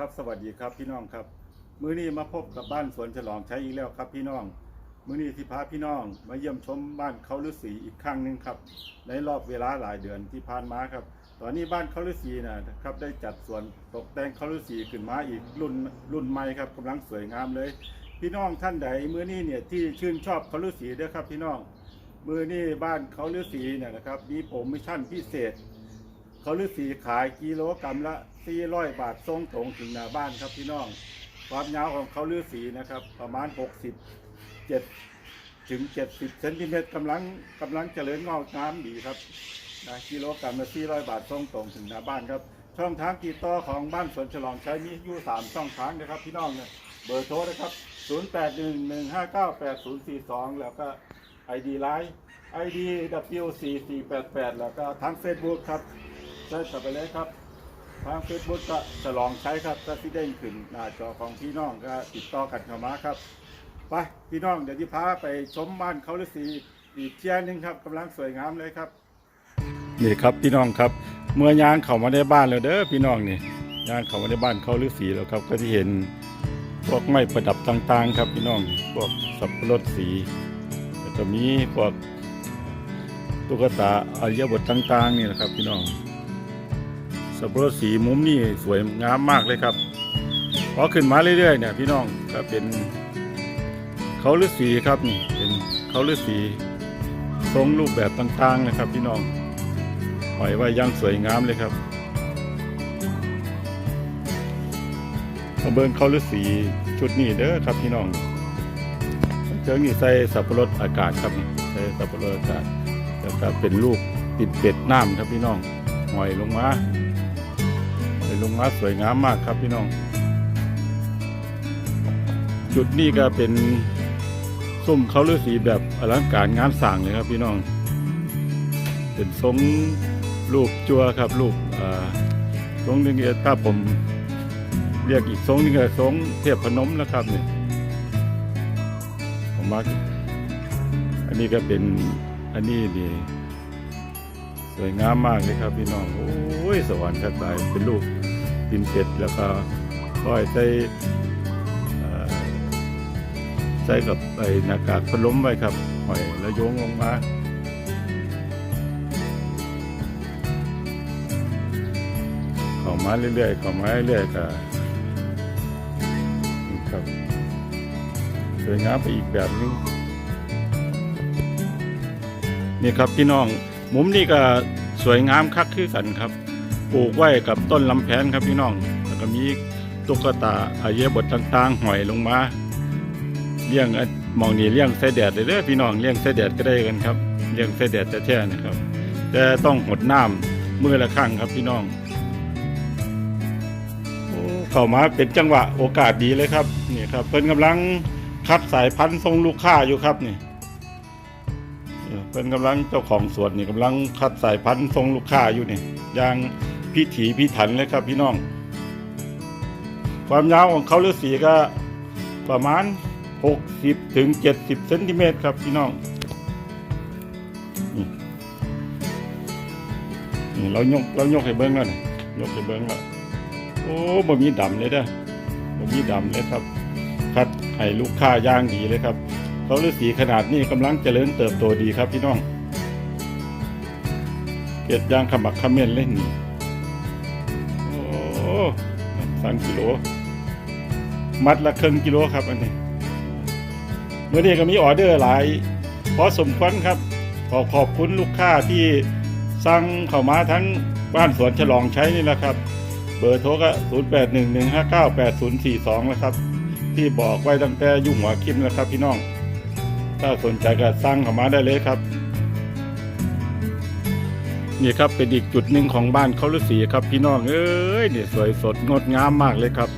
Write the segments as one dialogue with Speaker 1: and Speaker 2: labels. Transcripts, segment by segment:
Speaker 1: ครับสวัสดีครับพี่น้องครับ มื้อนี้มาพบกับบ้านสวนฉลองใช้อีกแล้วครับพี่น้อง มื้อนี้ที่พาพี่น้อง มาเยี่ยมชมบ้านเขาฤาษีอีกครั้งหนึ่งครับ ในรอบเวลาหลายเดือนที่ผ่านมาครับ ตอนนี้บ้านเขาฤาษีนะครับได้จัดสวนตกแต่งเขาฤาษีขึ้นมาอีกรุ่นรุ่นใหม่ครับกำลังสวยงามเลย พี่น้องท่านใดมื้อนี้เนี่ยที่ชื่นชอบเขาฤาษีด้อครับพี่น้อง มื้อนี้บ้านเขาฤาษีเนี่ยนะครับมีโปรโมชั่นพิเศษเขาฤาษีขายกิโลกรัมละ 400 บาทส่งตรงถึงหน้าบ้านครับพี่น้อง ความยาวของเขาฤาษีนะครับ ประมาณ60 7ถึง 70เซนติเมตรกำลังกำลังเจริญงอกงามดีครับนะกิโลกรัมละ400 บาทส่งตรงถึงหน้าบ้านครับ ช่องทางติดต่อของบ้านสวนฉลองใช้มีอยู่3ช่องทางนะครับพี่น้องเนี่ยเบอร์โทรนะครับ 0811598042 แล้วก็ ID Line ID W4488 แล้วก็ทาง Facebook ครับใช้ต่อไปเลยครับ ทางเฟซบุ๊กก็จะลองใช้ครับก็ที่เด้ขึ้นหน้าจอของพี่น้องก็ติดต่อกันเข้ามาครับไปพี่น้องเดี๋ยวที่พาไปชมบ้านเขาฤาษีอีกเที่ยหนึงครับกำลังสวยงามเลยครับนี่ครับพี่น้องครับ เมื่อยางเข้ามาในบ้านแล้วเด้อพี่น้องนี่ยางเข้ามาในบ้านเขาฤาษีแล้วครับ ก็ที่เห็นพวกไม้ประดับต่างๆ ครับ พี่น้องพวกสับปะรดสีแล้วก็มีพวกตุ๊กตาอารยบทต่างๆนี่แหละครับ พี่น้อง สับปะรดสีมุมนี่สวยงามมากเลยครับพอขึ้นมาเรื่อยๆเนี่ยพี่น้องก็เป็นเขาฤาษีครับนี่เป็นเขาฤาษีทรงรูปแบบต่างๆนะครับ พี่น้องหอยไว้อยังสวยงามเลยครับมาเบิ้งเขาฤาษีชุดนี้เด้อครับพี่น้องเจ้านี่ใส่สับปะรดอากาศครับนี่ใส่สับปะรดอากาศแล้วก็เป็นรูปติดเป็ดน้ำครับพี่น้องหอยลงมา ลงมาสวยงามมากครับพี่น้อง จุดนี้ก็เป็นส้มเขาฤาษีแบบอลังการงานสร้างเลยครับพี่น้อง เป็นทรงรูปจัวครับรูปอ่าทรงนึงเนี่ยถ้าผมเรียกอีกทรงนึงก็ทรงเทียบพนมนะครับเนี่ยผมมาอันนี้ก็เป็นอันนี้ดีสวยงามมากเลยครับพี่น้อง โอ้ย สวรรค์ชัดตายเป็นลู กินเป็ดแล้วก็ร้อยใส่ใส่กับไอ้หน้ากากพัดลมไว้ครับหอยแล้วโยงลงมาเข้ามาเรื่อยๆเข้ามาเรื่อยๆก็ครับสวยงามไปอีกแบบนึงนี่ครับพี่น้องมุมนี้ก็สวยงามคักคือกันครับ ปลูกไว้กับต้นลำแพนครับพี่น้อง แล้วก็มีตุ๊กตาอายบทต่างๆหอยลงมาเลี้ยงอันหมองนี่เลี้ยงไส้แดดเลยเด้อพี่น้องเลี้ยงไส้แดดก็ได้กันครับเลี้ยงไส้แดดแท้ๆนะครับ แต่ต้องหดน้ำมือละครั้งครับพี่น้องเข้ามาเป็นจังหวะโอกาสดีเลยครับนี่ครับเพิ่นกำลังคัดสายพันธุ์ทรงลูกค้าอยู่ครับนี่เออเพิ่นกำลังเจ้าของสวนนี่กำลังคัดสายพันธุ์ทรงลูกค้าอยู่นี่อย่าง พิถีพิถันเลยครับพี่น้อง ความยาวของเขาฤาษีก็ประมาณ 60ถึง70เซนติเมตรครับพี่น้องนี่เรายกเรายกให้เบิ้งแล้วนี่ยกให้เบิ้งแล้วโอ้บ่มีดำเลยเด้อบ่มีดำเลยครับคัดให้ลูกค้าย่างดีเลยครับเขาฤาษีขนาดนี้กำลังเจริญเติบโตดีครับพี่น้องเกียดยางขมักเขม้นเล่นนี่ สามกิโล มัดละครึ่งกิโลครับอันนี้เมื่อนี้ก็มีออเดอร์หลายพอสมควรครับ ขอขอบคุณลูกค้าที่สั่งเข้ามาทั้งบ้านสวนฉลองใช้นี่แหละครับ เบอร์โทรก็ 0 8 1 1 5 9 8 0 4 2 นะครับ ที่บอกไว้ตั้งแต่ยุ่งหัวคลิปนะครับพี่น้อง ถ้าสนใจก็สั่งเข้ามาได้เลยครับ นี่ครับเป็นอีกจุดหนึ่งของบ้านเขาฤาษีครับ พี่น้องเอ้ยเนี่ยสวยสดงดงามมากเลยครับ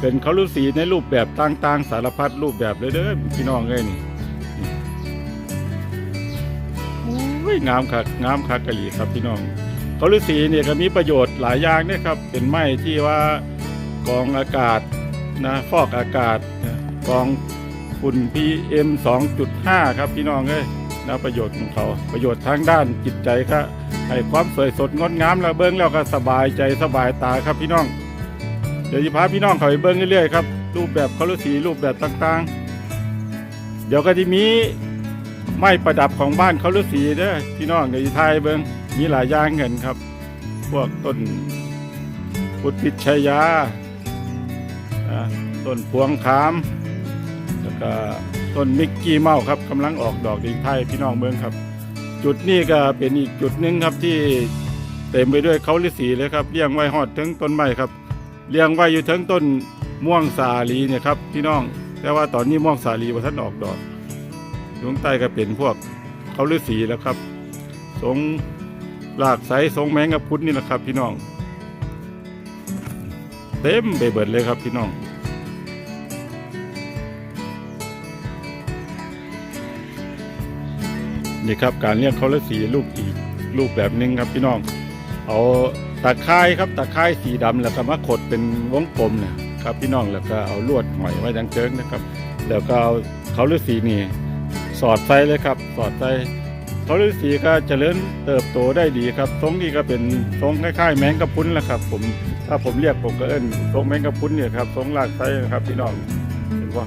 Speaker 1: เป็นเขาฤาษีในรูปแบบต่างๆ สารพัดรูปแบบเลยเด้อพี่น้องเอ้ยนี่โอ้ยงามคักงามคักกะหลีครับพี่น้องเขาฤาษีเนี่ยก็มีประโยชน์หลายอย่างนี่ยครับ เป็นไม้ที่ว่ากรองอากาศนะฟอกอากาศนะกรองฝุ่น PM 2.5 ครับพี่น้องเอ้ยนะประโยชน์ของเขาประโยชน์ทางด้านจิตใจครับ ให้ความสวยสดงดงามแล้วเบิ้งแล้วก็สบายใจสบายตาครับพี่น้อง เดี๋ยวจะพาพี่น้องเขาไปเบิ้งเรื่อยๆครับรูปแบบเขาฤาษีรูปแบบต่างๆ เดี๋ยวก็จะมีไม้ประดับของบ้านเขาฤาษีเด้อพี่น้องเดี๋ยวจะทายเบิ้งมีหลายอย่างเงินครับ พวกต้นพุทธิชยาอ่าต้นพวงขามแล้วก็ต้นมิกกี้เมาส์ครับกำลังออกดอกดีไทยพี่น้องเมืองครับ จุดนี้ก็เป็นอีกจุดหนึ่งครับที่เต็มไปด้วยเขาฤาษีเลยครับเลี้ยงไว้หอดถึงต้นไม้ครับเลี้ยงไว้อยู่ถึงต้นม่วงสาลีเนี่ยครับพี่น้อง แต่ว่าตอนนี้ม่วงสาลีว่ท่านออกดอกดวงใต้ก็เป็นพวกเขาฤาษีแล้วครับทรงหลากไสทรงแมงกะพรุนนี่แหละครับ พี่น้อง เต็มไปเบิดเลยครับพี่น้อง นี่ครับการเลี้ยงเขาละสีลูกอีกรูปแบบหนึ่งครับพี่น้อง เอาตะไคร้ครับตะไคร้สีดำแล้วก็มาขดเป็นวงกลมเนะครับพี่น้องแล้วก็เอาลวดหอยไว้ดังเจิงนะครับ แล้วก็เอาเขาฤาษีนี่สอดใส่เลยครับ สอดใส่เขาฤาษีก็เจริญเติบโตได้ดีครับทรงนี้ก็เป็นทรงคล้ายๆ แมงกะพรุนแหละครับ ผมถ้าผมเรียกผมก็เอิ้นทรงแมงกะพรุนเนี่ยครับทรงลากไส้ครับพี่น้องเห็นว่า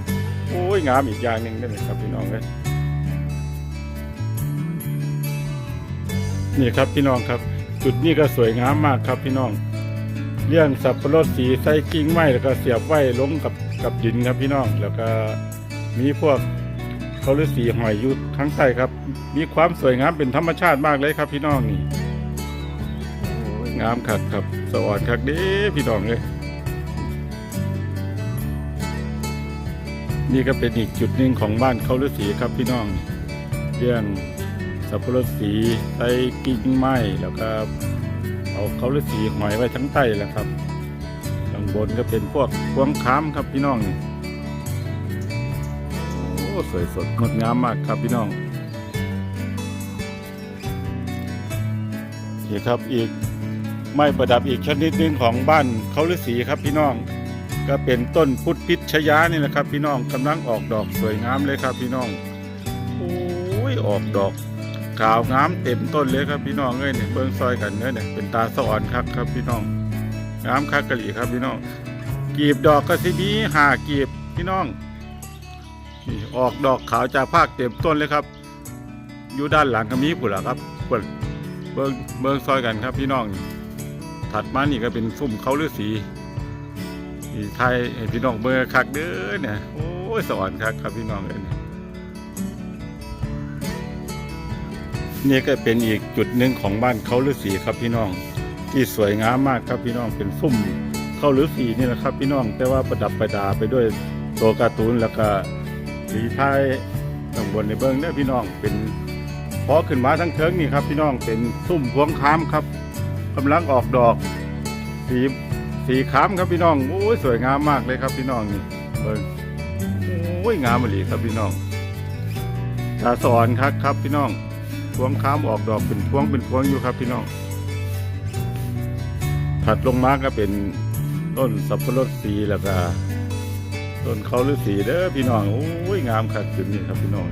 Speaker 1: โอ้ยงามอีกอย่างหนึ่งนี่เลยครับพี่น้องเลย นี่ครับพี่น้องครับ จุดนี้ก็สวยงามมากครับพี่น้องเรื่องสับปะรดสีใส่กิ่งไม้แล้วก็เสียบไว้ลงกับกับดินครับพี่น้องแล้วก็มีพวกเขาฤาษีหอยอยุดข้างใต้ครับ มีความสวยงามเป็นธรรมชาติมากเลยครับพี่น้องนี่งามคักครับสวรรค์คักเด้พี่น้องเลยนี่ก็เป็นอีกจุดหนึ่งของบ้านเขาฤาษีครับพี่น้องเรื่อง สับปะรดสีใส่กิ่งไม้แล้วก็เอาเขาฤาษีหอยไว้ทั้งใต้แหละครับข้างบนก็เป็นพวกพวงค้ามครับพี่น้องนี่โอ้สวยสดงดงามมากครับพี่น้องนี่ครับอีกไม้ประดับอีกชนิดหนึ่งของบ้านเขาฤาษีครับพี่น้อง ก็เป็นต้นพุทธพิชยานี่แหละครับ พี่น้องกำลังออกดอกสวยงามเลยครับพี่น้องโอ้ยออกดอก ขาวงามเต็มต้นเลยครับพี่น้องเอ้ยเนี่ยเบิ่งซอยกันเนื้อเนี่ยเป็นตาสะอ่อนครับครับพี่น้องงามคักกะหรี่ครับพี่น้องกีบดอกก็สิมีหากีบพี่น้องนี่ออกดอกขาวจากภาคเต็มต้นเลยครับ อยู่ด้านหลังก็มีผุละครับเบิ่งเบิ่งเบิ่งซอยกันครับพี่น้อง ถัดมานี่ก็เป็นฟุ่มเขาฤาษีนี่ไทยพี่น้องเบิ่งคักเด้อเนี่ยโอ้ยสะอ่อนคักครับพี่น้องเอ้ย นี่ก็เป็นอีกจุดหนึ่งของบ้านเขาฤาษีครับพี่น้อง ที่สวยงามมากครับพี่น้องเป็นซุ้มเขาฤาษีนี่แหละครับพี่น้องแต่ว่าประดับประดาไปด้วยตัวการ์ตูนแล้วก็สีไทยข้างบนในเบื้องเนี่ยพี่น้องเป็นพอขึ้นมาทั้งเทิงนี่ครับ พี่น้องเป็นซุ้มพวงค้ามครับกำลังออกดอกสีสีค้ามครับพี่น้องโอ้ยสวยงามมากเลยครับพี่น้องนี่เบิ้งโอ้ยงามเลยครับพี่น้องตาสอนครับครับพี่น้อง พวงข้ามออกดอกเป็นพวงเป็นพวงอยู่ครับพี่น้อง ถัดลงมาก็เป็นต้นสับปะรดสีแล้วก็ต้นเขาฤาษีเด้อพี่น้องโอ้ยงามคักขึ้นนี่ครับพี่น้อง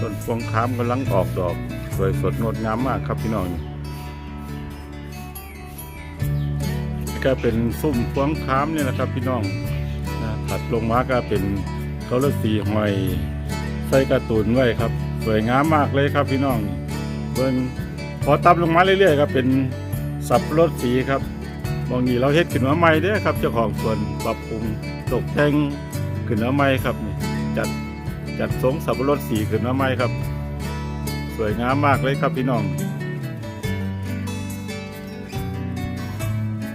Speaker 1: ต้นพวงข้ามกำลังออกดอกสวยสดงดงามมากครับพี่น้องนี่ก็เป็นซุ้มพวงข้ามเนี่ยนะครับพี่น้องถัดลงมาก็เป็น เขาฤาษีหอย ใส่กร์ตูนไว้ครับ สวยงามมากเลยครับพี่น้องเบิ่งพอตับลงมาเรื่อยๆครับเป็นสับรดสีครับบางนี้เราเฮ็ดขึ้นมาใหม่เด้อครับเจ้าของสวนปรับปรุงตกแต่งขึ้นมาใหม่ครับนี่จัดจัดทรงสับรดสีขึ้นมาใหม่ครับ สวยงามมากเลยครับพี่น้อง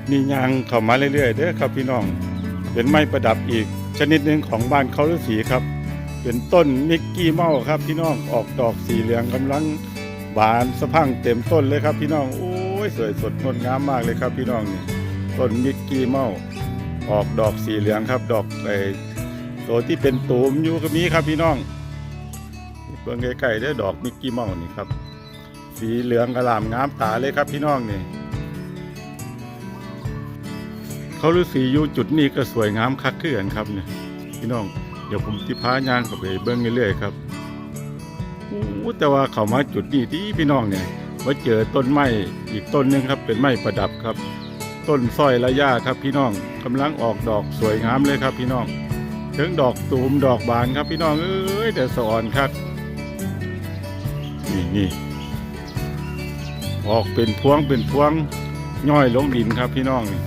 Speaker 1: นี่ยางเข้ามาเรื่อยๆเด้อครับพี่น้อง เป็นไม้ประดับอีก ชนิดหนึ่งของบ้านเขาฤาษีครับ เป็นต้นมิกกี้เมาส์ครับพี่น้องออกดอกสีเหลืองกำลังบานสะพังเต็มต้นเลยครับ พี่น้องโอ้ยสวยสดงดงามมากเลยครับ พี่น้องนี่ต้นมิกกี้เมาส์ออกดอกสีเหลืองครับดอกไอตัวที่เป็นตูมอยู่ก็มีครับพี่น้องเบิ่งใกล้ๆได้ดอกมิกกี้เมาส์นี่ครับ สีเหลืองกระหล่ำงามตาเลยครับพี่น้องนี่ เขาฤาษีอยู่จุดนี้ก็สวยงามคักขึ้นครับเนี่ยพี่น้องเดี๋ยวผมที่พายางเข้าไปเบิ้งเรื่อยๆครับโอ้แต่ว่าเขามาจุดนี้ที่พี่น้องเนี่ยมาเจอต้นไม้อีกต้นหนึงครับ เป็นไม้ประดับครับ ต้นสร้อยระยะครับ พี่น้องกำลังออกดอกสวยงามเลยครับ พี่น้องถึงดอกตูมดอกบานครับ พี่น้องเอ้ยแต่สอนครับนี่นี่ออกเป็นพวงเป็นพวงย่อยลงดินครับพี่น้องนี่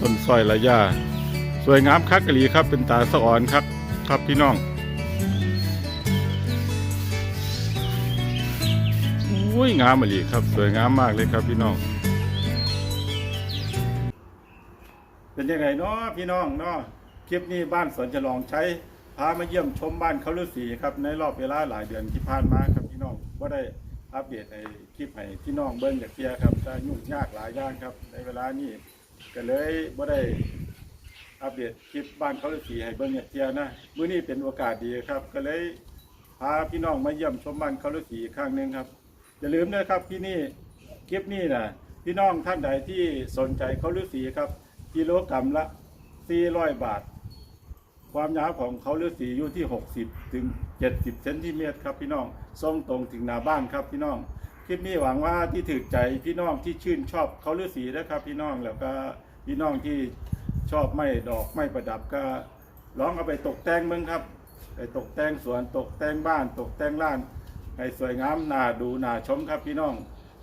Speaker 1: ต้นสร้อยระยะสวยงามคักกะหลีครับ เป็นตาสะอ่อนครับครับพี่น้องอุ้ยงามอหลีครับ สวยงามมากเลยครับพี่น้อง เป็นยังไงเนาะพี่น้องเนาะคลิปนี้บ้านสวนฉลองใช้พามาเยี่ยมชมบ้านเขาฤาษีครับ ในรอบเวลาหลายเดือนที่ผ่านมาครับพี่น้องว่าได้อัปเดตในคลิปให้พี่น้องเบิ้งจากเทียครับจะยุ่งยากหลายอย่างครับ ในเวลานี้ ก็เลยว่ได้อัปเดตคลิปบ้านเขาฤาษีให้เบิ้งจากเทียนะมื้อนี้เป็นโอกาสดีครับ ก็เลยพาพี่น้องมาเยี่ยมชมบ้านเขาฤาษีอีกครั้งหนึ่งครับอย่าลืมนะครับที่นี่คลิปนี้นะพี่น้องท่านใดที่สนใจเขาฤาษีครับกิโลกรัมละ400บาท ความยาวของเขาฤาษีอยู่ที่ 60ถึง70เซนติเมตรครับพี่น้องส่งตรงถึงหน้าบ้านครับพี่น้อง คลิปนี้หวังว่าที่ถือใจพี่น้องที่ชื่นชอบเขาฤาษีนะครับพี่น้องแล้วก็พี่น้องที่ชอบไม้ดอกไม้ประดับก็ลองเอาไปตกแต่งเมืองครับไปตกแต่งสวนตกแต่งบ้าน ตกแต่งร้าน ให้สวยงามน่าดูน่าชมครับพี่น้อง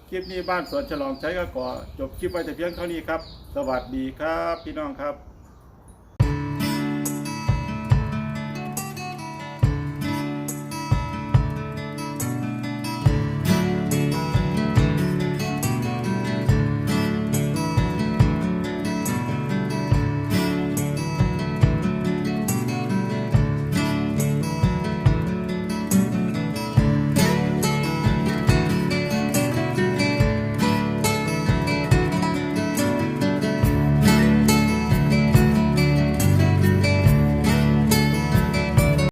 Speaker 1: คลิปนี้บ้านสวนฉลองใช้ก็ก่อจบคลิปไว้แต่เพียงเท่านี้ครับ สวัสดีครับพี่น้องครับ